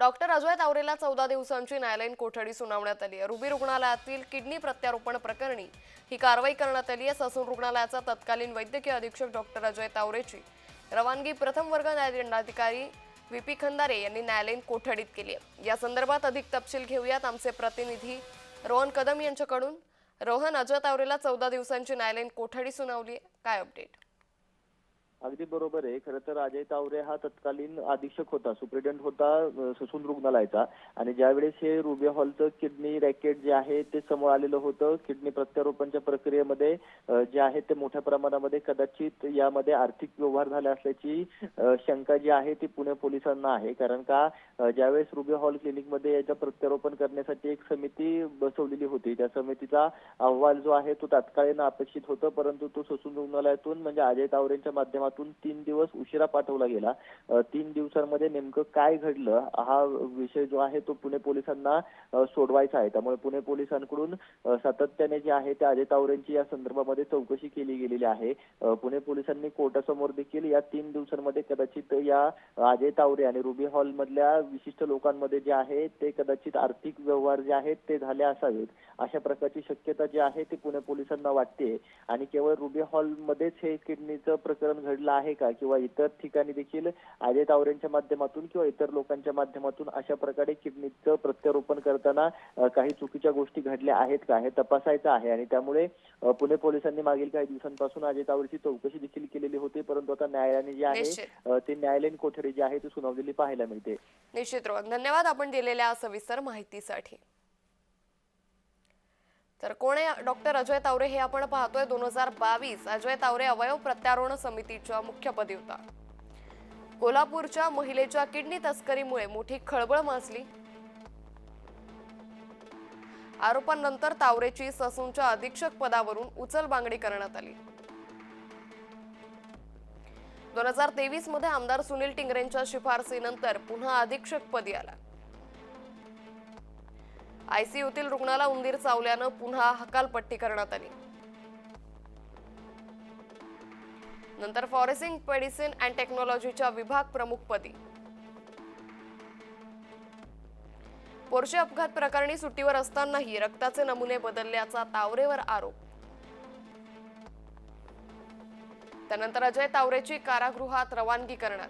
Doctor Ajay तावरेला चौदा दिवसांची न्यायालयीन कोठडी सुनावण्यात आली आहे. रुबी रुग्णालयातील किडनी प्रत्यारोपण प्रकरणी ही कारवाई करण्यात आली आहे. ससून रुग्णालयाचा तत्कालीन वैद्यकीय अधीक्षक डॉक्टर अजय तावरेची रवानगी प्रथम वर्ग न्यायदंडाधिकारी व्ही पी खंदारे यांनी न्यायालयीन कोठडीत केली आहे. या संदर्भात अधिक तपशील घेऊयात. आमचे प्रतिनिधी रोहन कदम यांच्याकडून. रोहन अजय तावरेला चौदा दिवसांची न्यायालयीन कोठडी सुनावली आहे. काय अपडेट? अगदी बरोबर आहे. खरं तर अजय तावरे हा तत्कालीन अधीक्षक होता सुप्रिटेंडंट होता ससून रुग्णालयाचा. आणि ज्यावेळेस हे रुबे हॉलचं किडनी रॅकेट जे आहे ते समोर आलेलं होतं किडनी प्रत्यारोपणच्या प्रक्रियेमध्ये जे आहे ते मोठ्या प्रमाणामध्ये कदाचित यामध्ये आर्थिक व्यवहार झाले असल्याची शंका जी आहे ती पुणे पोलिसांना आहे. कारण का ज्यावेळेस रुबे हॉल क्लिनिकमध्ये याचं प्रत्यारोपण करण्यासाठी एक समिती बसवलेली होती. त्या समितीचा अहवाल जो आहे तो तात्कालीन अपेक्षित होतं परंतु तो ससून रुग्णालयातून म्हणजे अजय तावरेंच्या माध्यमातून तीन दिवस उशिरा पाठवला गेला. तीन दिवसांमध्ये नेमकं काय घडलं हा विषय जो आहे तो पुणे पोलिसांना सोडवायचा आहे. त्यामुळे पुणे पोलिसांकडून सातत्याने जे आहे ते अजय तावरेंची या संदर्भामध्ये चौकशी केली गेलेली आहे. पुणे पोलिसांनी कोर्टासमोर देखील या तीन दिवसांमध्ये कदाचित या अजय तावरे आणि रुबी हॉल मधल्या विशिष्ट लोकांमध्ये जे आहे ते कदाचित आर्थिक व्यवहार जे आहेत ते झाले असावेत. अशा प्रकारची शक्यता जी आहे ती पुणे पोलिसांना वाटते आणि केवळ रुबी हॉल मध्येच हे किडनीचं प्रकरण घडलं आहे का? किंवा इतर ठिकाणी देखील अजय तावरेंच्या माध्यमातून किंवा इतर लोकांच्या माध्यमातून अशा प्रकारे किडनीचं प्रत्यारोपण करताना काही चुकीच्या गोष्टी घडल्या आहेत का? हे तपासायचं आहे आणि त्यामुळे पुणे पोलिसांनी मागील काही दिवसांपासून अजय तावरेची चौकशी देखील केलेली होती परंतु आता न्यायालयाने जी आहे ते न्यायालयीन कोठडी जी आहे ती सुनावलेली पाहायला मिळते. निश्चित धन्यवाद आपण दिलेल्या सविस्तर माहितीसाठी. तर कोण आहे? डॉक्टर अजय तावरे हे आपण पाहतोय. दोन हजार बावीस अजय तावरे अवयव प्रत्यारोहण समितीच्या मुख्यपदी होता. कोल्हापूरच्या महिलेच्या किडनी तस्करीमुळे मोठी खळबळ माजली. आरोपांनंतर तावरेची ससूनच्या अधीक्षक पदावरून उचलबांगडी करण्यात आली. दोन हजार तेवीसमध्ये आमदार सुनील टिंगरेंच्या शिफारसीनंतर पुन्हा अधीक्षक पदी आला. आयसीयूतील रुग्णाला उंदीर चावल्यानं पुन्हा हकालपट्टी करण्यात आली. नंतर फॉरेसिंग मेडिसिन अँड टेक्नॉलॉजीच्या विभाग प्रमुखपदी. पोर्शे अपघात प्रकरणी सुट्टीवर असतानाही रक्ताचे नमुने बदलल्याचा तावरेवर आरोप. त्यानंतर अजय तावरेची कारागृहात रवानगी करण्यात.